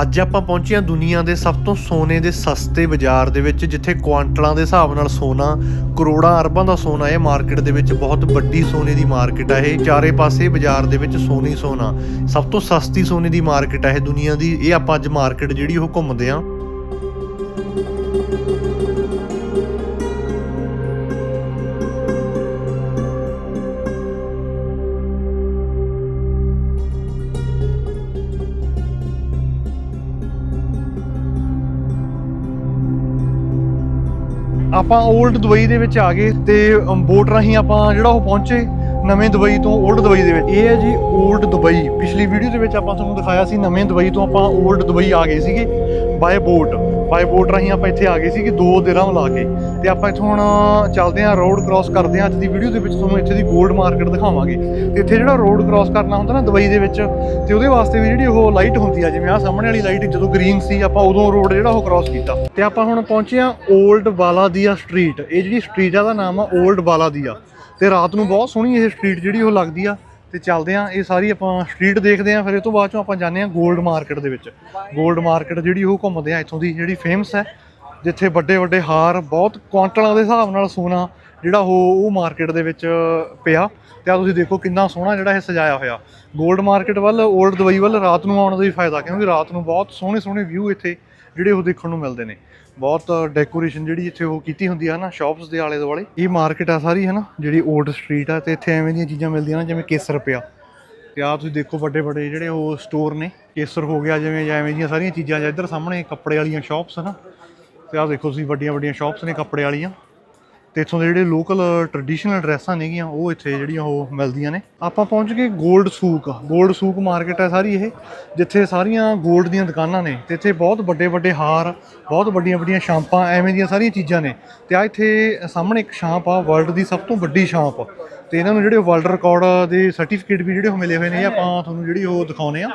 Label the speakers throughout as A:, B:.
A: ਅੱਜ ਆਪਾਂ ਪਹੁੰਚੇ ਹਾਂ ਦੁਨੀਆ ਦੇ ਸਭ ਤੋਂ ਸੋਨੇ ਦੇ ਸਸਤੇ ਬਾਜ਼ਾਰ ਦੇ ਵਿੱਚ, ਜਿੱਥੇ ਕੁਆਂਟਲਾਂ ਦੇ ਹਿਸਾਬ ਨਾਲ ਸੋਨਾ, ਕਰੋੜਾਂ ਅਰਬਾਂ ਦਾ ਸੋਨਾ ਇਹ ਮਾਰਕੀਟ ਦੇ ਵਿੱਚ ਬਹੁਤ ਵੱਡੀ ਸੋਨੇ ਦੀ ਮਾਰਕੀਟ ਹੈ ਇਹ। ਚਾਰੇ ਪਾਸੇ ਬਾਜ਼ਾਰ ਦੇ ਵਿੱਚ ਸੋਨੀ ਸੋਨਾ। ਸਭ ਤੋਂ ਸਸਤੀ ਸੋਨੇ ਦੀ ਮਾਰਕੀਟ ਹੈ ਇਹ ਦੁਨੀਆ ਦੀ। ਇਹ ਆਪਾਂ ਅੱਜ ਮਾਰਕੀਟ ਜਿਹੜੀ ਉਹ ਘੁੰਮਦੇ ਹਾਂ। ਆਪਾਂ 올ਡ ਦੁਬਈ ਦੇ ਵਿੱਚ ਆ ਗਏ ਤੇ ਬੋਟ ਰਾਹੀਂ ਆਪਾਂ ਜਿਹੜਾ ਉਹ ਪਹੁੰਚੇ ਨਵੇਂ ਦੁਬਈ ਤੋਂ 올ਡ ਦੁਬਈ ਦੇ ਵਿੱਚ। ਇਹ ਹੈ ਜੀ 올ਡ ਦੁਬਈ। ਪਿਛਲੀ ਵੀਡੀਓ ਦੇ ਵਿੱਚ ਆਪਾਂ ਤੁਹਾਨੂੰ ਦਿਖਾਇਆ ਸੀ ਨਵੇਂ ਦੁਬਈ ਤੋਂ ਆਪਾਂ 올ਡ ਦੁਬਈ ਆ ਗਏ ਸੀਗੇ ਬਾਏ ਬੋਟ ਬਾਈ ਬੋਟ ਰਾਹੀਂ ਆਪਾਂ ਇੱਥੇ ਆ ਗਏ ਸੀ ਕਿ ਦੋ ਦਿਨਾਂ ਲਾ ਕੇ। ਤੇ ਆਪਾਂ ਇੱਥੋਂ ਹੁਣ ਚੱਲਦੇ ਆਂ ਰੋਡ ਕ੍ਰਾਸ ਕਰਦੇ ਆਂ ਅੱਜ ਦੀ ਵੀਡੀਓ ਦੇ ਵਿੱਚ ਤੁਹਾਨੂੰ ਇੱਥੇ ਦੀ ਗੋਲਡ ਮਾਰਕੀਟ ਦਿਖਾਵਾਂਗੇ। ਤੇ ਇੱਥੇ ਜਿਹੜਾ ਰੋਡ ਕ੍ਰਾਸ ਕਰਨਾ ਹੁੰਦਾ ਨਾ ਦੁਬਈ ਦੇ ਵਿੱਚ, ਤੇ ਉਹਦੇ ਵਾਸਤੇ ਵੀ ਜਿਹੜੀ ਉਹ ਲਾਈਟ ਹੁੰਦੀ ਆ, ਜਿਵੇਂ ਆ ਸਾਹਮਣੇ ਵਾਲੀ ਲਾਈਟ ਜਦੋਂ ਗ੍ਰੀਨ ਸੀ, ਆਪਾਂ ਉਦੋਂ ਰੋਡ ਜਿਹੜਾ ਉਹ ਕ੍ਰਾਸ ਕੀਤਾ। ਤੇ ਆਪਾਂ ਹੁਣ ਪਹੁੰਚੇ ਆਂ 올ਡ ਵਾਲਾ ਦੀਆ ਸਟਰੀਟ ਇਹ ਜਿਹੜੀ ਸਟਰੀਟ ਆ ਦਾ ਨਾਮ ਆ 올ਡ ਵਾਲਾ ਦੀਆ ਤੇ ਰਾਤ ਨੂੰ ਬਹੁਤ ਸੋਹਣੀ ਇਹ ਸਟਰੀਟ ਜਿਹੜੀ ਉਹ ਲੱਗਦੀ ਆ। ਤੇ ਚੱਲਦੇ ਆਂ, ਇਹ ਸਾਰੀ ਆਪਾਂ ਸਟਰੀਟ ਦੇਖਦੇ ਆਂ, ਫਿਰ ਇਹ ਤੋਂ ਬਾਅਦ ਚੋਂ ਆਪਾਂ ਜਾਂਦੇ ਆਂ 골ਡ ਮਾਰਕੀਟ ਦੇ ਵਿੱਚ। 골ਡ ਮਾਰਕੀਟ ਜਿਹੜੀ ਉਹ ਘੁੰਮਦੇ ਆਂ, ਇੱਥੋਂ ਦੀ ਜਿਹੜੀ ਫੇਮਸ ਹੈ, ਜਿੱਥੇ ਵੱਡੇ ਵੱਡੇ ਹਾਰ, ਬਹੁਤ ਕੁਆਂਟਲਾਂ ਦੇ ਹਿਸਾਬ ਨਾਲ ਸੋਨਾ ਜਿਹੜਾ ਉਹ ਉਹ ਮਾਰਕੀਟ ਦੇ ਵਿੱਚ ਪਿਆ। ਤੇ ਆ ਤੁਸੀਂ ਦੇਖੋ ਕਿੰਨਾ ਸੋਹਣਾ ਜਿਹੜਾ ਇਹ ਸਜਾਇਆ ਹੋਇਆ। ਗੋਲਡ ਮਾਰਕੀਟ ਵੱਲ 올ਡ ਦੁਬਈ ਵੱਲ ਰਾਤ ਨੂੰ ਆਉਣ ਦਾ ਹੀ ਫਾਇਦਾ, ਕਿਉਂਕਿ ਰਾਤ ਨੂੰ ਬਹੁਤ ਸੋਹਣੇ ਸੋਹਣੇ ਵਿਊ ਇੱਥੇ ਜਿਹੜੇ ਉਹ ਦੇਖਣ ਨੂੰ ਮਿਲਦੇ ਨੇ। ਬਹੁਤ ਡੈਕੋਰੇਸ਼ਨ ਜਿਹੜੀ ਇੱਥੇ ਉਹ ਕੀਤੀ ਹੁੰਦੀ ਹੈ ਨਾ ਸ਼ਾਪਸ ਦੇ ਆਲੇ ਦੁਆਲੇ। ਇਹ ਮਾਰਕੀਟ ਆ ਸਾਰੀ ਹੈ ਨਾ ਜਿਹੜੀ 올ਡ ਸਟਰੀਟ ਆ, ਤੇ ਇੱਥੇ ਐਵੇਂ ਦੀਆਂ ਚੀਜ਼ਾਂ ਮਿਲਦੀਆਂ ਨੇ, ਜਿਵੇਂ ਕੇਸਰ ਪਿਆ। ਤੇ ਆ ਤੁਸੀਂ ਦੇਖੋ ਵੱਡੇ ਵੱਡੇ ਜਿਹੜੇ ਉਹ ਸਟੋਰ ਨੇ, ਕੇਸਰ ਹੋ ਗਿਆ, ਜਿਵੇਂ ਜਾਂ ਐਵੇਂ ਦੀਆਂ ਸਾਰੀਆਂ ਚੀਜ਼ਾਂ ਜਾਂ ਇੱਧਰ ਸਾਹਮਣੇ ਕੱਪੜੇ ਵਾਲੀਆਂ ਸ਼ਾਪਸ ਨਾ ਤੇ ਆ ਦੇਖੋ ਤੁਸੀਂ ਵੱਡੀਆਂ ਵੱਡੀਆਂ ਸ਼ਾਪਸ ਨੇ ਕੱਪੜੇ ਵਾਲੀਆਂ। ਤੇ ਇਥੋਂ ਦੇ ਜਿਹੜੇ ਲੋਕਲ ਟ੍ਰੈਡੀਸ਼ਨਲ ਡਰੈਸਾਂ ਨੇਗੀਆਂ, ਉਹ ਇੱਥੇ ਜਿਹੜੀਆਂ ਉਹ ਮਿਲਦੀਆਂ ਨੇ। ਆਪਾਂ ਪਹੁੰਚ ਗਏ gold souk gold souk market ਹੈ ਸਾਰੀ ਇਹ, ਜਿੱਥੇ ਸਾਰੀਆਂ ਗੋਲਡ ਦੀਆਂ ਦੁਕਾਨਾਂ ਨੇ ਤੇ ਇੱਥੇ ਬਹੁਤ ਵੱਡੇ ਵੱਡੇ ਹਾਰ, ਬਹੁਤ ਵੱਡੀਆਂ ਵੱਡੀਆਂ ਸ਼ਾਂਪਾਂ, ਐਵੇਂ ਦੀਆਂ ਸਾਰੀਆਂ ਚੀਜ਼ਾਂ ਨੇ। ਤੇ ਆ ਇੱਥੇ ਸਾਹਮਣੇ ਇੱਕ ਸ਼ਾਂਪ ਆ ਵਰਲਡ ਦੀ ਸਭ ਤੋਂ ਵੱਡੀ ਸ਼ਾਂਪ। ਤੇ ਇਹਨਾਂ ਨੂੰ ਜਿਹੜੇ ਵਰਲਡ ਰਿਕਾਰਡ ਦੇ ਸਰਟੀਫਿਕੇਟ ਵੀ ਜਿਹੜੇ ਉਹ ਮਿਲੇ ਹੋਏ ਨੇ ਆਪਾਂ ਤੁਹਾਨੂੰ ਜਿਹੜੀ ਉਹ ਦਿਖਾਉਨੇ ਆ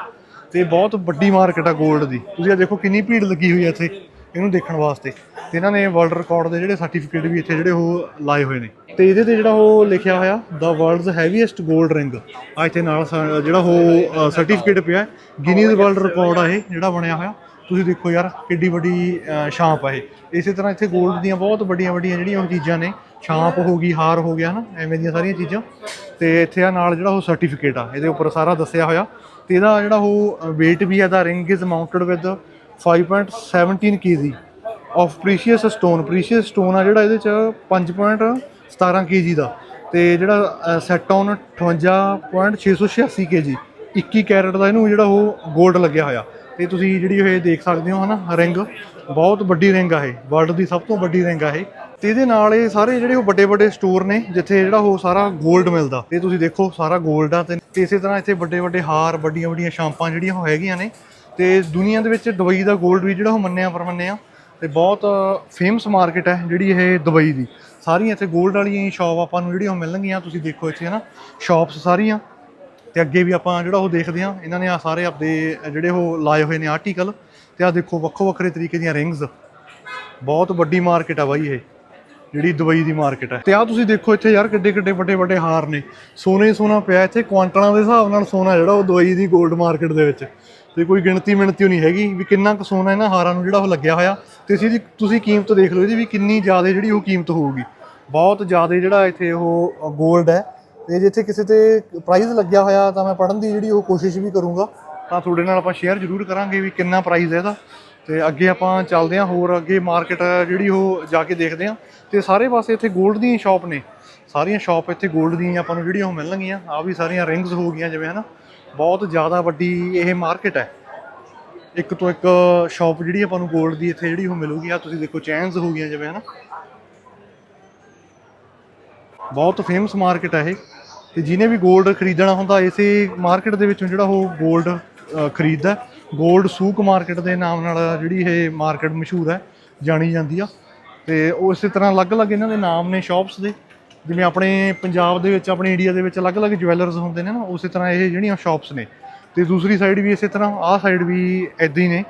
A: ਤੇ ਬਹੁਤ ਵੱਡੀ ਮਾਰਕੀਟ ਆ ਗੋਲਡ ਦੀ। ਤੁਸੀਂ ਆ ਦੇਖੋ ਕਿੰਨੀ ਭੀੜ ਲੱਗੀ ਹੋਈ ਹੈ ਇੱਥੇ। ਇਹਨੂੰ ਦੇਖਣ ਵਾਸਤੇ। ਤੇ ਇਹਨਾਂ ਨੇ ਵਰਲਡ ਰਿਕਾਰਡ ਦੇ ਜਿਹੜੇ ਸਰਟੀਫਿਕੇਟ ਵੀ ਇੱਥੇ ਜਿਹੜੇ ਉਹ ਲਾਏ ਹੋਏ ਨੇ। ਤੇ ਇਹਦੇ ਤੇ ਜਿਹੜਾ ਉਹ ਲਿਖਿਆ ਹੋਇਆ ਦਾ ਵਰਲਡਸ ਹੈਵੀਐਸਟ 골ਡ ਰਿੰਗ ਆ ਇੱਥੇ ਨਾਲ ਸ- ਜਿਹੜਾ ਉਹ ਸਰਟੀਫਿਕੇਟ ਪਿਆ ਗਿਨੀਜ਼ ਵਰਲਡ ਰਿਕਾਰਡ ਆ ਇਹ, ਜਿਹੜਾ ਬਣਿਆ ਹੋਇਆ। ਤੁਸੀਂ ਦੇਖੋ ਯਾਰ, ਕਿੱਡੀ ਵੱਡੀ ਛਾਂਪ ਆ ਇਹ। ਇਸੇ ਤਰ੍ਹਾਂ ਇੱਥੇ 골ਡ ਦੀਆਂ ਬਹੁਤ ਵੱਡੀਆਂ ਵੱਡੀਆਂ ਜਿਹੜੀਆਂ ਉਹ ਚੀਜ਼ਾਂ ਨੇ। ਛਾਂਪ ਹੋ ਗਈ, ਹਾਰ ਹੋ ਗਿਆ ਨਾ ਐਵੇਂ ਦੀਆਂ ਸਾਰੀਆਂ ਚੀਜ਼ਾਂ। ਤੇ ਇੱਥੇ ਆ ਨਾਲ ਜਿਹੜਾ ਉਹ ਸਰਟੀਫਿਕੇਟ ਆ। ਇਹਦੇ ਉੱਪਰ ਸਾਰਾ ਦੱਸਿਆ ਹੋਇਆ। ਤੇ ਇਹਦਾ ਜਿਹੜਾ ਉਹ, weight ਵੀ ਹੈ the ring is mounted with 5.17 KG of precious stone precious stone ਆ ਜਿਹੜਾ ਇਹਦੇ ਚ 5.17 ਕੇਜੀ ਦਾ ਤੇ ਜਿਹੜਾ ਸੈਟੌਨ 58.686 ਕੇਜੀ 21 ਕੈਰਟ ਦਾ ਇਹਨੂੰ ਜਿਹੜਾ ਉਹ ਗੋਲਡ ਲੱਗਿਆ ਹੋਇਆ। ਤੇ ਤੁਸੀਂ ਜਿਹੜੀ ਇਹ ਦੇਖ ਸਕਦੇ ਹੋ ਹਨਾ ਰਿੰਗ ਬਹੁਤ ਵੱਡੀ ਰਿੰਗ ਆ ਇਹ ਵਰਲਡ ਦੀ ਸਭ ਤੋਂ ਵੱਡੀ ਰਿੰਗ ਆ ਇਹ। ਤੇ ਇਹਦੇ ਨਾਲ ਇਹ ਸਾਰੇ ਜਿਹੜੇ ਉਹ ਵੱਡੇ ਵੱਡੇ ਸਟੋਰ ਨੇ, ਜਿੱਥੇ ਜਿਹੜਾ ਉਹ ਸਾਰਾ ਗੋਲਡ ਮਿਲਦਾ। ਤੇ ਤੁਸੀਂ ਦੇਖੋ, ਸਾਰਾ ਗੋਲਡ ਆ ਤੇ ਇਸੇ ਤਰ੍ਹਾਂ ਇੱਥੇ ਵੱਡੇ ਵੱਡੇ ਹਾਰ, ਵੱਡੀਆਂ ਵੱਡੀਆਂ ਸ਼ਾਂਪਾਂ ਜਿਹੜੀਆਂ ਉਹ ਹੈਗੀਆਂ ਨੇ। ਤੇ ਦੁਨੀਆ ਦੇ ਵਿੱਚ ਦੁਬਈ ਦਾ 골ਡ ਵੀ ਜਿਹੜਾ ਉਹ ਮੰਨਿਆ ਪਰਮੰਨਿਆ ਤੇ ਬਹੁਤ ਫੇਮਸ ਮਾਰਕੀਟ ਹੈ ਜਿਹੜੀ ਇਹ ਦੁਬਈ ਦੀ। ਸਾਰੀਆਂ ਇੱਥੇ 골ਡ ਵਾਲੀਆਂ ਹੀ ਸ਼ਾਪ ਆਪਾਂ ਨੂੰ ਜਿਹੜੀਆਂ ਉਹ ਮਿਲਣਗੀਆਂ, ਤੁਸੀਂ ਦੇਖੋ ਇੱਥੇ, ਹਨਾ? ਸ਼ਾਪਸ ਸਾਰੀਆਂ। ਤੇ ਅੱਗੇ ਵੀ ਆਪਾਂ ਜਿਹੜਾ ਉਹ ਦੇਖਦੇ ਹਾਂ, ਇਹਨਾਂ ਨੇ ਆ ਸਾਰੇ ਆਪਦੇ ਜਿਹੜੇ ਉਹ ਲਾਏ ਹੋਏ ਨੇ ਆਰਟੀਕਲ ਤੇ ਆ ਦੇਖੋ, ਵੱਖੋ ਵੱਖਰੇ ਤਰੀਕੇ ਦੀਆਂ ਰਿੰਗਸ ਬਹੁਤ ਵੱਡੀ ਮਾਰਕੀਟ ਆ ਬਾਈ ਇਹ, ਜਿਹੜੀ ਦੁਬਈ ਦੀ ਮਾਰਕੀਟ ਹੈ। ਤੇ ਆ ਤੁਸੀਂ ਦੇਖੋ ਇੱਥੇ ਯਾਰ ਕਿੱਡੇ ਕਿੱਡੇ ਵੱਡੇ ਵੱਡੇ ਹਾਰ ਨੇ। ਸੋਨੇ ਸੋਨਾ ਪਿਆ ਇੱਥੇ, ਕੁਆਂਟਲਾਂ ਦੇ ਹਿਸਾਬ ਨਾਲ ਸੋਨਾ ਜਿਹੜਾ ਉਹ ਦੁਬਈ ਦੀ 골ਡ ਮਾਰਕੀਟ ਦੇ ਵਿੱਚ। ਤੇ ਕੋਈ ਗਿਣਤੀ ਮਿਣਤੀ ਨਹੀਂ ਹੈਗੀ ਵੀ ਕਿੰਨਾ ਕੁ ਸੋਨਾ ਇਹਨਾਂ ਹਾਰਾਂ ਨੂੰ ਜਿਹੜਾ ਉਹ ਲੱਗਿਆ ਹੋਇਆ। ਤੇ ਅਸੀਂ ਇਹਦੀ ਤੁਸੀਂ ਕੀਮਤ ਦੇਖ ਲਓ ਇਹਦੀ ਵੀ ਕਿੰਨੀ ਜ਼ਿਆਦਾ ਜਿਹੜੀ ਉਹ ਕੀਮਤ ਹੋਊਗੀ। ਬਹੁਤ ਜ਼ਿਆਦਾ ਜਿਹੜਾ ਇੱਥੇ ਉਹ 골ਡ ਹੈ। ਤੇ ਜਿੱਥੇ ਕਿਸੇ ਤੇ ਪ੍ਰਾਈਸ ਲੱਗਿਆ ਹੋਇਆ ਤਾਂ ਮੈਂ ਪੜਨ ਦੀ ਜਿਹੜੀ ਉਹ ਕੋਸ਼ਿਸ਼ ਵੀ ਕਰੂੰਗਾ। ਤਾਂ ਤੁਹਾਡੇ ਨਾਲ ਆਪਾਂ ਸ਼ੇਅਰ ਜ਼ਰੂਰ ਕਰਾਂਗੇ ਵੀ ਕਿੰਨਾ ਪ੍ਰਾਈਸ ਹੈ ਇਹਦਾ। ਤੇ ਅੱਗੇ ਆਪਾਂ ਚੱਲਦੇ ਹਾਂ ਹੋਰ ਅੱਗੇ ਮਾਰਕੀਟ ਜਿਹੜੀ ਉਹ ਜਾ ਕੇ ਦੇਖਦੇ ਹਾਂ। ਤੇ ਸਾਰੇ ਪਾਸੇ ਇੱਥੇ 골ਡ ਦੀਆਂ ਸ਼ਾਪ ਨੇ। ਸਾਰੀਆਂ ਸ਼ਾਪ ਇੱਥੇ 골ਡ ਦੀਆਂ ਆਪਾਂ ਨੂੰ ਜਿਹੜੀਆਂ ਉਹ ਮਿਲਣਗੀਆਂ ਆ ਵੀ ਸਾਰੀਆਂ ਰਿੰਗਸ ਹੋ ਗਈਆਂ ਜਿਵੇਂ ਹਨਾ। ਬਹੁਤ ਜ਼ਿਆਦਾ ਵੱਡੀ ਇਹ ਮਾਰਕੀਟ ਹੈ। ਇੱਕ ਤੋਂ ਇੱਕ ਸ਼ਾਪ ਜਿਹੜੀ ਆਪਾਂ ਨੂੰ 골ਡ ਦੀ ਇੱਥੇ ਜਿਹੜੀ ਉਹ ਮਿਲੂਗੀ। ਆ ਤੁਸੀਂ ਦੇਖੋ ਚੈਨਸ ਹੋ ਗਈਆਂ ਜਿਵੇਂ ਹਨਾ। ਬਹੁਤ ਫੇਮਸ ਮਾਰਕੀਟ ਹੈ ਇਹ। ਤੇ ਜਿਹਨੇ ਵੀ 골ਡ ਖਰੀਦਣਾ ਹੁੰਦਾ, ਇਸੇ ਮਾਰਕੀਟ ਦੇ ਵਿੱਚੋਂ ਜਿਹੜਾ ਉਹ 골ਡ ਖਰੀਦਦਾ। 골ਡ ਸੂਕ ਮਾਰਕੀਟ ਦੇ ਨਾਮ ਨਾਲ ਜਿਹੜੀ ਇਹ ਮਾਰਕੀਟ ਮਸ਼ਹੂਰ ਹੈ, ਜਾਣੀ ਜਾਂਦੀ ਆ। ਤੇ ਉਹ ਇਸੇ ਤਰ੍ਹਾਂ ਅਲੱਗ-ਅਲੱਗ ਇਹਨਾਂ ਦੇ ਨਾਮ ਨੇ ਸ਼ਾਪਸ ਦੇ। ਜਿਵੇਂ ਆਪਣੇ ਪੰਜਾਬ ਦੇ ਵਿੱਚ, ਆਪਣੇ ਇੰਡੀਆ ਦੇ ਵਿੱਚ ਅਲੱਗ-ਅਲੱਗ ਜਵੈਲਰਸ ਹੁੰਦੇ ਨੇ ਨਾ, ਉਸੇ ਤਰ੍ਹਾਂ ਇਹ ਜਿਹੜੀਆਂ ਸ਼ਾਪਸ ਨੇ। ਤੇ ਦੂਸਰੀ ਸਾਈਡ ਵੀ ਇਸੇ ਤਰ੍ਹਾਂ, ਆਹ ਸਾਈਡ ਵੀ ਐਦਾਂ ਹੀ ਨੇ।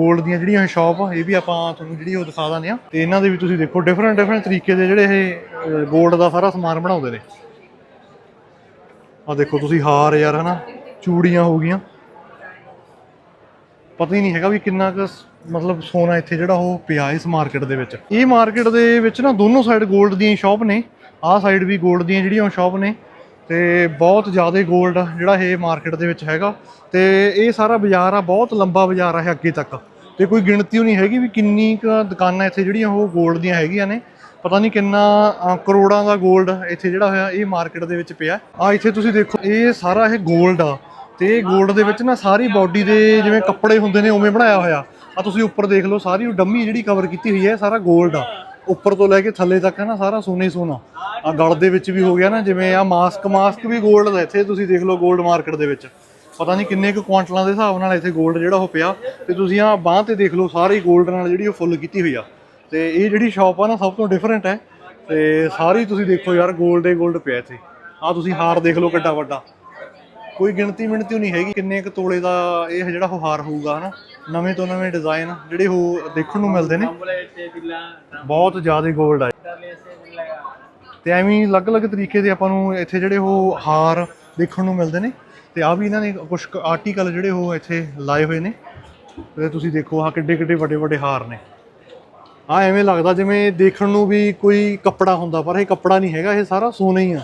A: 골ਡ ਦੀਆਂ ਜਿਹੜੀਆਂ ਸ਼ਾਪ ਇਹ ਵੀ ਆਪਾਂ ਤੁਹਾਨੂੰ ਜਿਹੜੀ ਉਹ ਦਿਖਾ ਦਾਂਗੇ ਆ। ਤੇ ਇਹਨਾਂ ਦੇ ਵੀ ਤੁਸੀਂ ਦੇਖੋ ਡਿਫਰੈਂਟ ਡਿਫਰੈਂਟ ਤਰੀਕੇ ਦੇ ਜਿਹੜੇ ਇਹ 골ਡ ਦਾ ਸਾਰਾ ਸਮਾਨ ਬਣਾਉਂਦੇ ਨੇ। ਆ ਦੇਖੋ ਤੁਸੀਂ ਹਾਰ ਯਾਰ, ਹਨਾ? ਚੂੜੀਆਂ ਹੋ ਗਈਆਂ। ਪਤਾ ਹੀ ਨਹੀਂ ਹੈਗਾ ਵੀ ਕਿੰਨਾ ਕੁ ਮਤਲਬ ਸੋਨਾ ਇੱਥੇ ਜਿਹੜਾ ਉਹ ਪਿਆ ਇਸ ਮਾਰਕੀਟ ਦੇ ਵਿੱਚ। ਇਹ ਮਾਰਕੀਟ ਦੇ ਵਿੱਚ ਨਾ ਦੋਨੋਂ ਸਾਈਡ 골ਡ ਦੀਆਂ ਸ਼ਾਪ ਨੇ। ਆਹ ਸਾਈਡ ਵੀ 골ਡ ਦੀਆਂ ਜਿਹੜੀਆਂ ਸ਼ਾਪ ਨੇ। ਤੇ ਬਹੁਤ ਜ਼ਿਆਦਾ 골ਡ ਜਿਹੜਾ ਇਹ ਮਾਰਕੀਟ ਦੇ ਵਿੱਚ ਹੈਗਾ। ਤੇ ਇਹ ਸਾਰਾ ਬਾਜ਼ਾਰ ਆ, ਬਹੁਤ ਲੰਬਾ ਬਾਜ਼ਾਰ ਆ ਅੱਗੇ ਤੱਕ। ਤੇ ਕੋਈ ਗਿਣਤੀ ਨਹੀਂ ਹੈਗੀ ਵੀ ਕਿੰਨੀ ਕੁ ਦੁਕਾਨਾਂ ਇੱਥੇ ਜਿਹੜੀਆਂ ਉਹ 골ਡ ਦੀਆਂ ਹੈਗੀਆਂ ਨੇ। ਪਤਾ ਨਹੀਂ ਕਿੰਨਾ ਕਰੋੜਾਂ ਦਾ 골ਡ ਇੱਥੇ ਜਿਹੜਾ ਹੋਇਆ ਇਹ ਮਾਰਕੀਟ ਦੇ ਵਿੱਚ ਪਿਆ। ਆ ਇੱਥੇ ਤੁਸੀਂ ਦੇਖੋ, ਇਹ ਸਾਰਾ ਇਹ 골ਡ ਆ। ਤੇ ਗੋਲਡ ਦੇ ਵਿੱਚ ਨਾ ਸਾਰੀ ਬਾਡੀ ਦੇ ਜਿਵੇਂ ਕੱਪੜੇ ਹੁੰਦੇ ਨੇ ਉਵੇਂ ਬਣਾਇਆ ਹੋਇਆ। ਆ ਤੁਸੀਂ ਉੱਪਰ ਦੇਖ ਲਓ, ਸਾਰੀ ਡੰਮੀ ਜਿਹੜੀ ਕਵਰ ਕੀਤੀ ਹੋਈ ਹੈ ਸਾਰਾ ਗੋਲਡ ਆ। ਉੱਪਰ ਤੋਂ ਲੈ ਕੇ ਥੱਲੇ ਤੱਕ ਹੈ ਨਾ, ਸਾਰਾ ਸੋਨੇ ਸੋਨਾ। ਆ ਗਲ ਦੇ ਵਿੱਚ ਵੀ ਹੋ ਗਿਆ ਨਾ, ਜਿਵੇਂ ਆ ਮਾਸਕ ਮਾਸਕ ਵੀ ਗੋਲਡ ਦਾ, ਇੱਥੇ ਤੁਸੀਂ ਦੇਖ ਲਓ ਗੋਲਡ ਮਾਰਕੀਟ ਦੇ ਵਿੱਚ। ਪਤਾ ਨਹੀਂ ਕਿੰਨੇ ਕੁ ਕੁਆਂਟਲਾਂ ਦੇ ਹਿਸਾਬ ਨਾਲ ਇੱਥੇ ਗੋਲਡ ਜਿਹੜਾ ਉਹ ਪਿਆ। ਤੇ ਤੁਸੀਂ ਆ ਬਾਹ ਤੇ ਦੇਖ ਲਓ, ਸਾਰੀ ਗੋਲਡ ਨਾਲ ਜਿਹੜੀ ਉਹ ਫੁੱਲ ਕੀਤੀ ਹੋਈ ਆ। ਤੇ ਇਹ ਜਿਹੜੀ ਸ਼ਾਪ ਆ ਨਾ, ਸਭ ਤੋਂ ਡਿਫਰੈਂਟ ਹੈ। ਤੇ ਸਾਰੀ ਤੁਸੀਂ ਦੇਖੋ ਯਾਰ ਗੋਲਡ ਦੇ ਗੋਲਡ ਪਿਆ ਇੱਥੇ। ਆ ਤੁਸੀਂ ਹਾਰ ਦੇਖ ਲਓ ਕਿੱਡਾ ਵੱਡਾ। ਕੋਈ ਗਿਣਤੀ ਮਿਣਤੀ ਨਹੀਂ ਹੈਗੀ ਕਿੰਨੇ ਕੁ ਤੋਲੇ ਦਾ ਇਹ ਜਿਹੜਾ ਹਾਰ ਹੋਊਗਾ ਹਨਾ? ਨਵੇਂ ਤੋਂ ਨਵੇਂ ਡਿਜ਼ਾਈਨ ਜਿਹੜੇ ਉਹ ਦੇਖਣ ਨੂੰ ਮਿਲਦੇ ਨੇ। ਬਹੁਤ ਜ਼ਿਆਦਾ 골ਡ ਆ ਤੇ ਐਵੇਂ ਅਲੱਗ-ਅਲੱਗ ਤਰੀਕੇ ਦੇ ਆਪਾਂ ਨੂੰ ਇੱਥੇ ਜਿਹੜੇ ਉਹ ਹਾਰ ਦੇਖਣ ਨੂੰ ਮਿਲਦੇ ਨੇ। ਤੇ ਆ ਵੀ ਇਹਨਾਂ ਨੇ ਕੁਝ ਆਰਟੀਕਲ ਜਿਹੜੇ ਉਹ ਇੱਥੇ ਲਾਏ ਹੋਏ ਨੇ। ਤੇ ਤੁਸੀਂ ਦੇਖੋ ਆ ਕਿੱਡੇ ਕਿੱਡੇ ਵੱਡੇ ਵੱਡੇ ਹਾਰ ਨੇ। ਆ ਐਵੇਂ ਲੱਗਦਾ ਜਿਵੇਂ ਦੇਖਣ ਨੂੰ ਵੀ ਕੋਈ ਕੱਪੜਾ ਹੁੰਦਾ ਪਰ ਇਹ ਕੱਪੜਾ ਨਹੀਂ ਹੈਗਾ ਇਹ ਸਾਰਾ ਸੋਨਾ ਹੀ ਆ।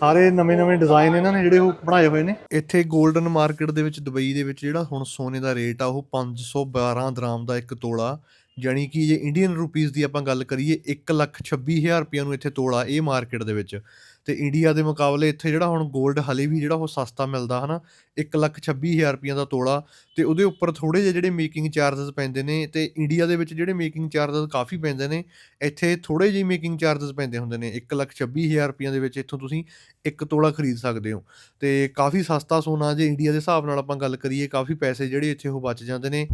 A: ਸਾਰੇ ਨਵੇਂ-ਨਵੇਂ ਡਿਜ਼ਾਈਨ ਇਹਨਾਂ ਨੇ ਜਿਹੜੇ ਉਹ ਬਣਾਏ ਹੋਏ ਨੇ। ਇੱਥੇ 골ਡਨ ਮਾਰਕੀਟ ਦੇ ਵਿੱਚ ਦੁਬਈ ਦੇ ਵਿੱਚ ਜਿਹੜਾ ਹੁਣ ਸੋਨੇ ਦਾ ਰੇਟ ਆ, ਉਹ 512 ਦਰਾਮ ਦਾ ਇੱਕ ਤੋਲਾ। ਜਾਣੀ ਕਿ ਜੇ ਇੰਡੀਅਨ ਰੁਪੀਸ ਦੀ ਆਪਾਂ ਗੱਲ ਕਰੀਏ 126000 ਰੁਪਈਆ ਨੂੰ ਇੱਥੇ ਤੋਲਾ ਇਹ ਮਾਰਕੀਟ ਦੇ ਵਿੱਚ। ਤੇ ਇੰਡੀਆ ਦੇ ਮੁਕਾਬਲੇ ਇੱਥੇ ਜਿਹੜਾ ਹੁਣ 골ਡ ਹਲੇ ਵੀ ਜਿਹੜਾ ਉਹ ਸਸਤਾ ਮਿਲਦਾ ਹਨਾ ਹਜ਼ਾਰ ਰੁਪਈਆ ਦਾ ਤੋਲਾ ਤੇ ਉਹਦੇ ਉੱਪਰ ਥੋੜੇ ਜਿਹੇ ਜਿਹੜੇ ਮੇਕਿੰਗ ਚਾਰजेस ਪੈਂਦੇ ਨੇ ਤੇ ਇੰਡੀਆ ਦੇ ਵਿੱਚ ਜਿਹੜੇ ਮੇਕਿੰਗ ਚਾਰजेस ਕਾਫੀ ਪੈਂਦੇ ਨੇ, ਇੱਥੇ ਥੋੜੇ ਜਿਹੇ ਮੇਕਿੰਗ ਚਾਰजेस ਪੈਂਦੇ ਹੁੰਦੇ ਨੇ 126000 ਰੁਪਈਆ ਦੇ ਵਿੱਚ ਇੱਥੋਂ ਤੁਸੀਂ ਇੱਕ ਤੋਲਾ ਖਰੀਦ ਸਕਦੇ ਹੋ ਤੇ ਕਾਫੀ ਸਸਤਾ ਸੋਨਾ ਜੇ ਇੰਡੀਆ ਦੇ ਹਿਸਾਬ ਨਾਲ ਆਪਾਂ ਗੱਲ ਕਰੀਏ, ਕਾਫੀ ਪੈਸੇ ਜਿਹੜੇ ਇੱਥੇ ਉਹ ਬਚ ਜਾਂਦੇ ਨੇ।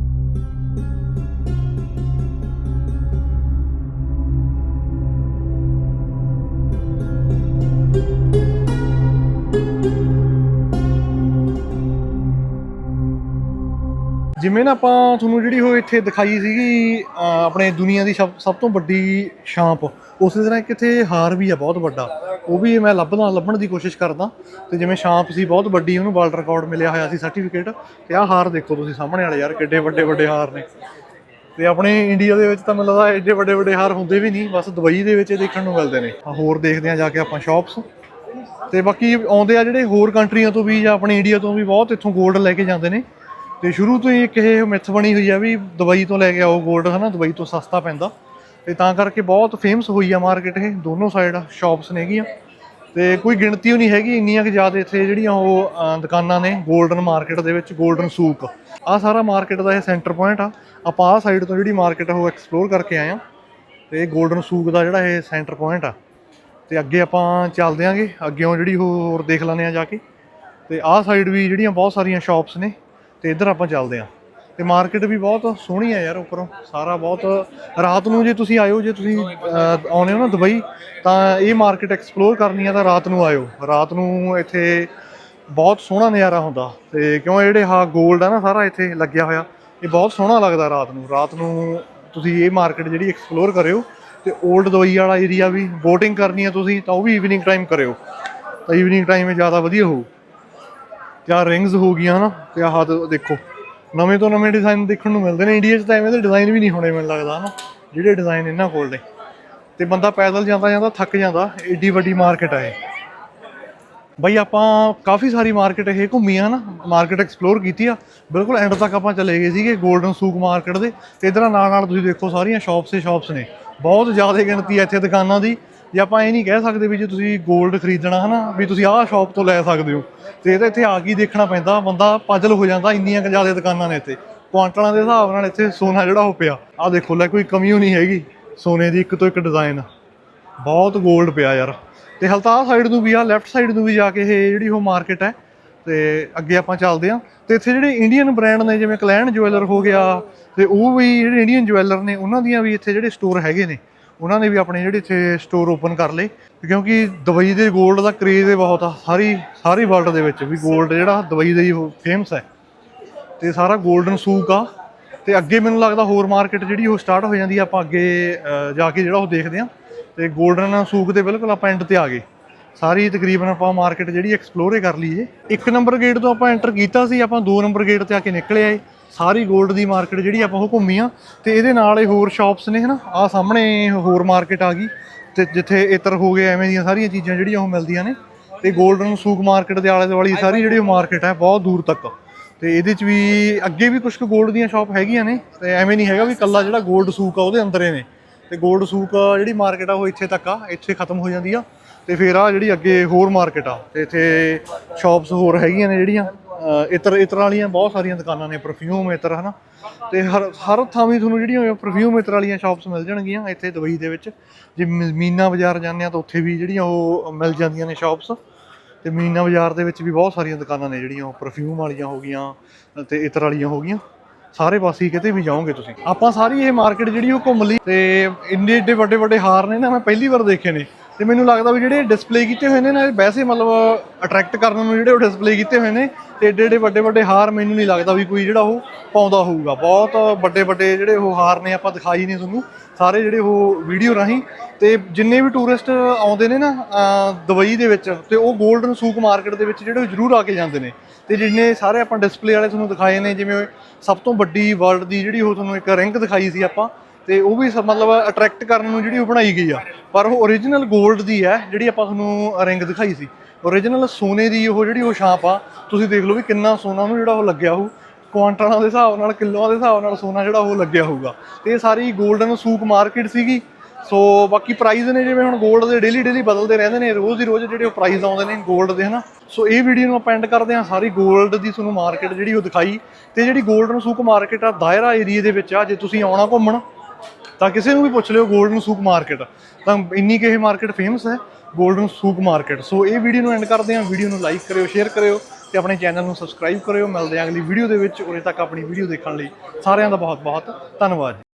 A: ਜਿਵੇਂ ਨਾ ਆਪਾਂ ਤੁਹਾਨੂੰ ਜਿਹੜੀ ਉਹ ਇੱਥੇ ਦਿਖਾਈ ਸੀਗੀ ਆਪਣੇ ਦੁਨੀਆ ਦੀ ਸਭ ਸਭ ਤੋਂ ਵੱਡੀ ਸ਼ਾਂਪ ਉਸੇ ਤਰ੍ਹਾਂ ਇੱਕ ਇੱਥੇ ਹਾਰ ਵੀ ਆ, ਬਹੁਤ ਵੱਡਾ। ਉਹ ਵੀ ਮੈਂ ਲੱਭਦਾ, ਲੱਭਣ ਦੀ ਕੋਸ਼ਿਸ਼ ਕਰਦਾ। ਤੇ ਜਿਵੇਂ ਸ਼ਾਂਪ ਸੀ, ਬਹੁਤ ਵੱਡੀ, ਉਹਨੂੰ ਵਰਲਡ ਰਿਕਾਰਡ ਮਿਲਿਆ ਹੋਇਆ ਸੀ ਸਰਟੀਫਿਕੇਟ ਤੇ ਆਹ ਹਾਰ ਦੇਖੋ ਤੁਸੀਂ ਸਾਹਮਣੇ ਵਾਲੇ ਯਾਰ, ਕਿੱਡੇ ਵੱਡੇ ਵੱਡੇ ਹਾਰ ਨੇ। ਤੇ ਆਪਣੇ ਇੰਡੀਆ ਦੇ ਵਿੱਚ ਤਾਂ ਮੈਨੂੰ ਲੱਗਦਾ ਐਡੇ ਵੱਡੇ ਵੱਡੇ ਹਾਰ ਹੁੰਦੇ ਵੀ ਨਹੀਂ, ਬਸ ਦੁਬਈ ਦੇ ਵਿੱਚ ਇਹ ਦੇਖਣ ਨੂੰ ਮਿਲਦੇ ਨੇ। ਹੋਰ ਦੇਖਦੇ ਆ ਜਾ ਕੇ ਆਪਾਂ ਸ਼ਾਪਸ ਤੇ ਬਾਕੀ ਆਉਂਦੇ ਆ ਜਿਹੜੇ ਹੋਰ ਕੰਟਰੀਆਂ ਤੋਂ ਵੀ ਜਾਂ ਆਪਣੇ ਇੰਡੀਆ ਤੋਂ ਵੀ ਬਹੁਤ ਇੱਥੋਂ 골ਡ ਲੈ ਕੇ ਜਾਂਦੇ ਨੇ। ਤੇ ਸ਼ੁਰੂ ਤੋਂ ਹੀ ਇੱਕ ਇਹ ਮਿੱਥ ਬਣੀ ਹੋਈ ਆ ਵੀ ਦੁਬਈ ਤੋਂ ਲੈ ਕੇ ਆਓ 골ਡ ਹਨਾ, ਦੁਬਈ ਤੋਂ ਸਸਤਾ ਪੈਂਦਾ। ਤੇ ਤਾਂ ਕਰਕੇ ਬਹੁਤ ਫੇਮਸ ਹੋਈ ਆ ਮਾਰਕੀਟ ਇਹ, ਦੋਨੋਂ ਸਾਈਡ ਸ਼ਾਪਸ ਨੇਗੀਆਂ ਤੇ ਕੋਈ ਗਿਣਤੀ ਨਹੀਂ ਹੈਗੀ, ਇੰਨੀਆਂ ਕਿ ਜ਼ਿਆਦਾ ਇੱਥੇ ਜਿਹੜੀਆਂ ਉਹ ਦੁਕਾਨਾਂ ਨੇ 골ਡਨ ਮਾਰਕੀਟ ਦੇ ਵਿੱਚ 골ਡਨ ਸੂਕ। ਆ ਸਾਰਾ ਮਾਰਕੀਟ ਦਾ ਇਹ ਸੈਂਟਰ ਪੁਆਇੰਟ ਆ। ਆਪਾਂ ਆ ਸਾਈਡ ਤੋਂ ਜਿਹੜੀ ਮਾਰਕੀਟ ਆ ਉਹ ਐਕਸਪਲੋਰ ਕਰਕੇ ਆਏ ਆ। ਤੇ 골ਡਨ ਸੂਕ ਦਾ ਜਿਹੜਾ ਇਹ ਸੈਂਟਰ ਪੁਆਇੰਟ ਆ। ਤੇ ਅੱਗੇ ਆਪਾਂ ਚੱਲਦੇ ਆਂਗੇ ਅੱਗੇੋਂ ਜਿਹੜੀ ਹੋਰ ਦੇਖ ਲਾਂਗੇ ਆ ਜਾ ਕੇ। ਤੇ ਆਹ ਸਾਈਡ ਵੀ ਜਿਹੜੀਆਂ ਬਹੁਤ ਸਾਰੀਆਂ ਸ਼ਾਪਸ ਨੇ ਤੇ ਇੱਧਰ ਆਪਾਂ ਚੱਲਦੇ ਆਂ ਤੇ ਮਾਰਕੀਟ ਵੀ ਬਹੁਤ ਸੋਹਣੀ ਆ ਯਾਰ ਉੱਪਰੋਂ ਸਾਰਾ ਬਹੁਤ ਰਾਤ ਨੂੰ ਜੇ ਤੁਸੀਂ ਆਇਓ ਜੇ ਤੁਸੀਂ ਅਹ, ਆਉਣੇ ਹੋ ਨਾ ਦੁਬਈ ਤਾਂ ਇਹ ਮਾਰਕੀਟ ਐਕਸਪਲੋਰ ਕਰਨੀ ਆ ਤਾਂ ਰਾਤ ਨੂੰ ਆਇਓ। ਰਾਤ ਨੂੰ ਇੱਥੇ ਬਹੁਤ ਸੋਹਣਾ ਨਜ਼ਾਰਾ ਹੁੰਦਾ ਤੇ ਕਿਉਂ ਜਿਹੜੇ ਹਾਂ 골ਡ ਆ ਨਾ ਸਾਰਾ ਇੱਥੇ ਲੱਗਿਆ ਹੋਇਆ ਇਹ ਬਹੁਤ ਸੋਹਣਾ ਲੱਗਦਾ ਰਾਤ ਨੂੰ। ਰਾਤ ਨੂੰ ਤੁਸੀਂ ਇਹ ਮਾਰਕੀਟ ਜਿਹੜੀ ਐਕਸਪਲੋਰ ਕਰਿਓ ਤੇ 올ਡ ਦੁਬਈ ਵਾਲਾ ਏਰੀਆ ਵੀ ਬੋਟਿੰਗ ਕਰਨੀ ਆ ਤੁਸੀਂ ਤਾਂ ਉਹ ਵੀ ਈਵਨਿੰਗ ਟਾਈਮ ਕਰਿਓ। ਤਾਂ ਈਵਨਿੰਗ ਟਾਈਮ ਇਹ ਜ਼ਿਆਦਾ ਵਧੀਆ ਹੋਊ। ਜਾਂ ਰਿੰਗਸ ਹੋ ਗਈਆਂ ਹਨਾ ਤੇ ਆਹ ਹੱਥ ਦੇਖੋ। ਨਵੇਂ ਤੋਂ ਨਵੇਂ ਡਿਜ਼ਾਈਨ ਦੇਖਣ ਨੂੰ ਮਿਲਦੇ ਨੇ। ਇੰਡੀਆ 'ਚ ਤਾਂ ਐਵੇਂ ਦੇ ਡਿਜ਼ਾਈਨ ਵੀ ਨਹੀਂ ਹੋਣੇ ਮੈਨੂੰ ਲੱਗਦਾ ਹਨਾ ਜਿਹੜੇ ਡਿਜ਼ਾਈਨ ਇਹਨਾਂ ਕੋਲ ਨੇ। ਤੇ ਬੰਦਾ ਪੈਦਲ ਜਾਂਦਾ ਜਾਂਦਾ, ਥੱਕ ਜਾਂਦਾ, ਏਡੀ ਵੱਡੀ ਮਾਰਕੀਟ ਆ ਇਹ। ਬਈ ਆਪਾਂ ਕਾਫੀ ਸਾਰੀ ਮਾਰਕੀਟ ਇਹ ਘੁੰਮੀ ਆ ਨਾ ਮਾਰਕੀਟ ਐਕਸਪਲੋਰ ਕੀਤੀ ਆ। ਬਿਲਕੁਲ ਐਂਡ ਤੱਕ ਆਪਾਂ ਚਲੇ ਗਏ ਸੀਗੇ 골ਡਨ ਸੂਕ ਮਾਰਕੀਟ ਦੇ। ਤੇ ਇਧਰ ਨਾਲ ਨਾਲ ਤੁਸੀਂ ਦੇਖੋ ਸਾਰੀਆਂ ਸ਼ਾਪਸ ਹੀ ਸ਼ਾਪਸ ਨੇ। ਬਹੁਤ ਜ਼ਿਆਦਾ ਗਿਣਤੀ ਆ ਇੱਥੇ ਦੁਕਾਨਾਂ ਦੀ। ਜੇ ਆਪਾਂ ਇਹ ਨਹੀਂ ਕਹਿ ਸਕਦੇ ਵੀ ਜੇ ਤੁਸੀਂ 골ਡ ਖਰੀਦਣਾ ਹਨਾ, ਵੀ ਤੁਸੀਂ ਆਹ ਸ਼ਾਪ ਤੋਂ ਲੈ ਸਕਦੇ ਹੋ। ਤੇ ਇਹ ਤਾਂ ਇੱਥੇ ਆ ਕੇ ਦੇਖਣਾ ਪੈਂਦਾ, ਬੰਦਾ ਪਾਜਲ ਹੋ ਜਾਂਦਾ ਇੰਨੀਆਂ ਕੁ ਜ਼ਿਆਦਾ ਦੁਕਾਨਾਂ ਨੇ ਇੱਥੇ। ਕੁਆਂਟਲਾਂ ਦੇ ਹਿਸਾਬ ਨਾਲ ਇੱਥੇ ਸੋਨਾ ਜਿਹੜਾ ਉਹ ਪਿਆ। ਆਹ ਦੇਖੋ, ਲੈ ਕੋਈ ਕਮੀ ਓ ਨਹੀਂ ਹੈਗੀ, ਸੋਨੇ ਦੀ ਇੱਕ ਤੋਂ ਇੱਕ ਡਿਜ਼ਾਈਨ ਬਹੁਤ 골ਡ ਪਿਆ ਯਾਰ। ਤੇ ਹਲਤਾ ਸਾਈਡ ਨੂੰ ਵੀ ਆ ਲੈਫਟ ਸਾਈਡ ਨੂੰ ਵੀ ਜਾ ਕੇ ਇਹ ਜਿਹੜੀ ਉਹ ਮਾਰਕੀਟ ਹੈ। ਤੇ ਅੱਗੇ ਆਪਾਂ ਚੱਲਦੇ ਆ ਤੇ ਇੱਥੇ ਜਿਹੜੇ ਇੰਡੀਅਨ ਬ੍ਰਾਂਡ ਨੇ, ਜਿਵੇਂ ਕਲੈਨ ਜੁਐਲਰ ਹੋ ਗਿਆ, ਤੇ ਉਹ ਵੀ ਜਿਹੜੇ ਇੰਡੀਅਨ ਜੁਐਲਰ ਨੇ, ਉਹਨਾਂ ਦੀਆਂ ਵੀ ਇੱਥੇ ਜਿਹੜੇ ਸਟੋਰ ਹੈਗੇ ਨੇ। ਉਹਨਾਂ ਨੇ ਵੀ ਆਪਣੇ ਜਿਹੜੇ ਇੱਥੇ ਸਟੋਰ ਓਪਨ ਕਰ ਲਏ ਕਿਉਂਕਿ ਦੁਬਈ ਦੇ 골ਡ ਦਾ ਕਰੇਜ਼ ਬਹੁਤ ਆ, ਸਾਰੀ ਸਾਰੀ ਵਰਲਡ ਦੇ ਵਿੱਚ ਵੀ 골ਡ ਜਿਹੜਾ ਦੁਬਈ ਦਾ ਹੀ ਫੇਮਸ ਹੈ। ਤੇ ਸਾਰਾ 골ਡਨ ਸੂਕ ਆ, ਤੇ ਅੱਗੇ ਮੈਨੂੰ ਲੱਗਦਾ ਹੋਰ ਮਾਰਕੀਟ ਜਿਹੜੀ ਉਹ ਸਟਾਰਟ ਹੋ ਜਾਂਦੀ ਆ, ਆਪਾਂ ਅੱਗੇ ਜਾ ਕੇ ਜਿਹੜਾ ਉਹ ਦੇਖਦੇ ਆ। ਤੇ 골ਡਨ ਸੂਕ ਦੇ ਬਿਲਕੁਲ ਆਪਾਂ ਐਂਡ ਤੇ ਆ ਗਏ। ਸਾਰੀ ਤਕਰੀਬਨ ਆਪਾਂ ਮਾਰਕੀਟ ਜਿਹੜੀ ਐਕਸਪਲੋਰ ਕਰ ਲਈਏ। ਇੱਕ ਨੰਬਰ ਗੇਟ ਤੋਂ ਆਪਾਂ ਐਂਟਰ ਕੀਤਾ ਸੀ, ਆਪਾਂ ਦੋ ਨੰਬਰ ਗੇਟ ਤੇ ਆ ਕੇ ਨਿਕਲੇ ਆਏ। ਸਾਰੀ 골ਡ ਦੀ ਮਾਰਕੀਟ ਜਿਹੜੀ ਆਪਾਂ ਉਹ ਘੁੰਮੀ ਆ ਤੇ ਇਹਦੇ ਨਾਲ ਇਹ ਹੋਰ ਸ਼ਾਪਸ ਨੇ ਹਨਾ ਆ ਸਾਹਮਣੇ ਹੋਰ ਮਾਰਕੀਟ ਆ ਗਈ ਤੇ ਜਿੱਥੇ ਇਤਰ ਹੋ ਗਏ ਐਵੇਂ ਦੀਆਂ ਸਾਰੀਆਂ ਚੀਜ਼ਾਂ ਜਿਹੜੀਆਂ ਉਹ ਮਿਲਦੀਆਂ ਨੇ ਤੇ 골ਡਨ ਸੂਕ ਮਾਰਕੀਟ ਦੇ ਆਲੇ ਦੁਆਲੇ ਸਾਰੀ ਜਿਹੜੀ ਉਹ ਮਾਰਕੀਟ ਹੈ ਬਹੁਤ ਦੂਰ ਤੱਕ। ਤੇ ਇਹਦੇ ਚ ਵੀ ਅੱਗੇ ਵੀ ਕੁਝ ਕੁ 골ਡ ਦੀਆਂ ਸ਼ਾਪ ਹੈਗੀਆਂ ਨੇ ਤੇ ਐਵੇਂ ਨਹੀਂ ਹੈਗਾ ਵੀ ਕੱਲਾ ਜਿਹੜਾ 골ਡ ਸੂਕ ਆ ਉਹਦੇ ਅੰਦਰ ਅੰਦਰੇ ਨੇ। ਤੇ 골ਡ ਸੂਕ ਜਿਹੜੀ ਮਾਰਕੀਟ ਆ ਉਹ ਇੱਥੇ ਤੱਕ ਆ, ਇੱਥੇ ਖਤਮ ਹੋ ਜਾਂਦੀ ਆ ਤੇ ਫਿਰ ਆ ਜਿਹੜੀ ਅੱਗੇ ਹੋਰ ਮਾਰਕੀਟ ਆ, ਤੇ ਇੱਥੇ ਸ਼ਾਪਸ ਹੋਰ ਹੈਗੀਆਂ ਨੇ ਜਿਹੜੀਆਂ। ਇਤਰ ਇਤਰ ਵਾਲੀਆਂ ਬਹੁਤ ਸਾਰੀਆਂ ਦੁਕਾਨਾਂ ਨੇ ਪਰਫਿਊਮ ਇਤਰ, ਹਨਾ? ਤੇ ਹਰ ਹਰ ਥਾਂ ਵੀ ਤੁਹਾਨੂੰ ਜਿਹੜੀਆਂ ਪਰਫਿਊਮ ਇਤਰ ਵਾਲੀਆਂ ਸ਼ਾਪਸ ਮਿਲ ਜਾਣਗੀਆਂ ਇੱਥੇ ਦੁਬਈ ਦੇ ਵਿੱਚ। ਜੇ ਮ- ਮੀਨਾ ਬਾਜ਼ਾਰ ਜਾਂਦੇ ਆ ਤਾਂ ਉੱਥੇ ਵੀ ਜਿਹੜੀਆਂ ਉਹ ਮਿਲ ਜਾਂਦੀਆਂ ਨੇ ਸ਼ਾਪਸ ਤੇ ਮੀਨਾ ਬਾਜ਼ਾਰ ਦੇ ਵਿੱਚ ਵੀ ਬਹੁਤ ਸਾਰੀਆਂ ਦੁਕਾਨਾਂ ਨੇ ਜਿਹੜੀਆਂ ਉਹ ਪਰਫਿਊਮ ਵਾਲੀਆਂ ਹੋ ਗਈਆਂ ਤੇ ਇਤਰ ਵਾਲੀਆਂ ਹੋ ਗਈਆਂ। ਸਾਰੇ ਪਾਸੇ ਕਿਤੇ ਵੀ ਜਾਓਗੇ ਤੁਸੀਂ। ਆਪਾਂ ਸਾਰੀ ਇਹ ਮਾਰਕੀਟ ਜਿਹੜੀ ਉਹ ਘੁੰਮ ਲਈ ਤੇ ਇੰਨੇ ਏਡੇ ਵੱਡੇ ਵੱਡੇ ਹਾਰ ਨੇ ਨਾ, ਮੈਂ ਪਹਿਲੀ ਵਾਰ ਦੇਖੇ ਨੇ। ਤੇ ਮੈਨੂੰ ਲੱਗਦਾ ਵੀ ਜਿਹੜੇ ਡਿਸਪਲੇ ਕੀਤੇ ਹੋਏ ਨੇ ਨਾ, ਇਹ ਵੈਸੇ ਮਤਲਬ ਅਟਰੈਕਟ ਕਰਨ ਨੂੰ ਜਿਹੜੇ ਉਹ ਡਿਸਪਲੇ ਕੀਤੇ ਹੋਏ ਨੇ, ਤੇ ਏਡੇ ਏਡੇ ਵੱਡੇ ਵੱਡੇ ਹਾਰ ਮੈਨੂੰ ਨਹੀਂ ਲੱਗਦਾ ਵੀ ਕੋਈ ਜਿਹੜਾ ਉਹ ਪਾਉਂਦਾ ਹੋਊਗਾ। ਬਹੁਤ ਵੱਡੇ ਵੱਡੇ ਜਿਹੜੇ ਉਹ ਹਾਰ ਨੇ, ਆਪਾਂ ਦਿਖਾਈ ਨੇ ਤੁਹਾਨੂੰ। ਸਾਰੇ ਜਿਹੜੇ ਉਹ ਵੀਡੀਓ ਰਾਹੀਂ। ਤੇ ਜਿੰਨੇ ਵੀ ਟੂਰਿਸਟ ਆਉਂਦੇ ਨੇ ਨਾ ਦੁਬਈ ਦੇ ਵਿੱਚ, ਤੇ ਉਹ 골ਡਨ ਸੂਕ ਮਾਰਕੀਟ ਦੇ ਵਿੱਚ ਜਿਹੜੇ ਉਹ ਜ਼ਰੂਰ ਆ ਕੇ ਜਾਂਦੇ ਨੇ। ਤੇ ਜਿੰਨੇ ਸਾਰੇ ਆਪਾਂ ਡਿਸਪਲੇ ਵਾਲੇ ਤੁਹਾਨੂੰ ਦਿਖਾਏ ਨੇ, ਜਿਵੇਂ ਸਭ ਤੋਂ ਵੱਡੀ ਵਰਲਡ ਦੀ ਜਿਹੜੀ ਉਹ ਤੁਹਾਨੂੰ ਇੱਕ ਰਿੰਗ ਦਿਖਾਈ ਸੀ ਆਪਾਂ ਤੇ ਉਹ ਵੀ ਮਤਲਬ ਅਟਰੈਕਟ ਕਰਨ ਨੂੰ ਜਿਹੜੀ ਉਹ ਬਣਾਈ ਗਈ ਆ। ਪਰ ਉਹ origignal 골ਡ ਦੀ ਹੈ, ਜਿਹੜੀ ਆਪਾਂ ਤੁਹਾਨੂੰ ਰਿੰਗ ਦਿਖਾਈ ਸੀ। origignal ਸੋਨੇ ਦੀ ਉਹ ਜਿਹੜੀ ਉਹ ਛਾਪ ਆ, ਤੁਸੀਂ ਦੇਖ ਲਓ ਵੀ ਕਿੰਨਾ ਸੋਨਾ ਨੂੰ ਜਿਹੜਾ ਉਹ ਲੱਗਿਆ ਹੋਊ। ਕੁਆਂਟਲਾਂ ਦੇ ਹਿਸਾਬ ਨਾਲ, ਕਿਲੋਆਂ ਦੇ ਹਿਸਾਬ ਨਾਲ ਸੋਨਾ ਜਿਹੜਾ ਉਹ ਲੱਗਿਆ ਹੋਊਗਾ। ਤੇ ਇਹ ਸਾਰੀ ਗੋਲਡਨ ਸੂਪ ਮਾਰਕੀਟ ਸੀਗੀ। ਸੋ ਬਾਕੀ ਪ੍ਰਾਈਸ ਨੇ ਜਿਵੇਂ ਹੁਣ ਗੋਲਡ ਦੇ ਡੇਲੀ ਡੇਲੀ ਬਦਲਦੇ ਰਹਿੰਦੇ ਨੇ, ਰੋਜ਼ ਦੀ ਰੋਜ਼ ਜਿਹੜੇ ਉਹ ਪ੍ਰਾਈਸ ਆਉਂਦੇ ਨੇ ਗੋਲਡ ਦੇ, ਹਨਾ। ਸੋ ਇਹ ਵੀਡੀਓ ਨੂੰ ਆਪਾਂ ਐਂਡ ਕਰਦੇ ਹਾਂ, ਸਾਰੀ ਗੋਲਡ ਦੀ ਤੁਹਾਨੂੰ ਮਾਰਕੀਟ ਜਿਹੜੀ ਉਹ ਦਿਖਾਈ। ਤੇ ਜਿਹੜੀ ਗੋਲਡਨ ਸੂਪ ਮਾਰਕੀਟ ਆ, ਦਾਇਰਾ ਏਰੀਆ ਦੇ ਵਿੱਚ ਆ, ਜੇ ਤੁਸੀਂ ਆਉਣਾ ਘੁੰਮਣ ਤਾਂ ਕਿਸੇ ਨੂੰ ਵੀ ਪੁੱਛ ਲਿਓ 골ਡਨ ਸੂਕ ਮਾਰਕੀਟ ਤਾਂ ਇੰਨੀ ਕਿ ਇਹ ਮਾਰਕੀਟ ਫੇਮਸ ਹੈ 골ਡਨ ਸੂਕ ਮਾਰਕੀਟ ਸੋ ਇਹ ਵੀਡੀਓ ਨੂੰ ਐਂਡ ਕਰਦੇ ਹਾਂ। ਵੀਡੀਓ ਨੂੰ ਲਾਈਕ ਕਰਿਓ ਸ਼ੇਅਰ ਕਰਿਓ ਤੇ ਆਪਣੇ ਚੈਨਲ ਨੂੰ ਸਬਸਕ੍ਰਾਈਬ ਕਰਿਓ। ਮਿਲਦੇ ਹਾਂ ਅਗਲੀ ਵੀਡੀਓ ਦੇ ਵਿੱਚ। ਉਰੇ ਤੱਕ ਆਪਣੀ ਵੀਡੀਓ ਦੇਖਣ ਲਈ ਸਾਰਿਆਂ ਦਾ ਬਹੁਤ ਬਹੁਤ ਧੰਨਵਾਦ। ਜੀ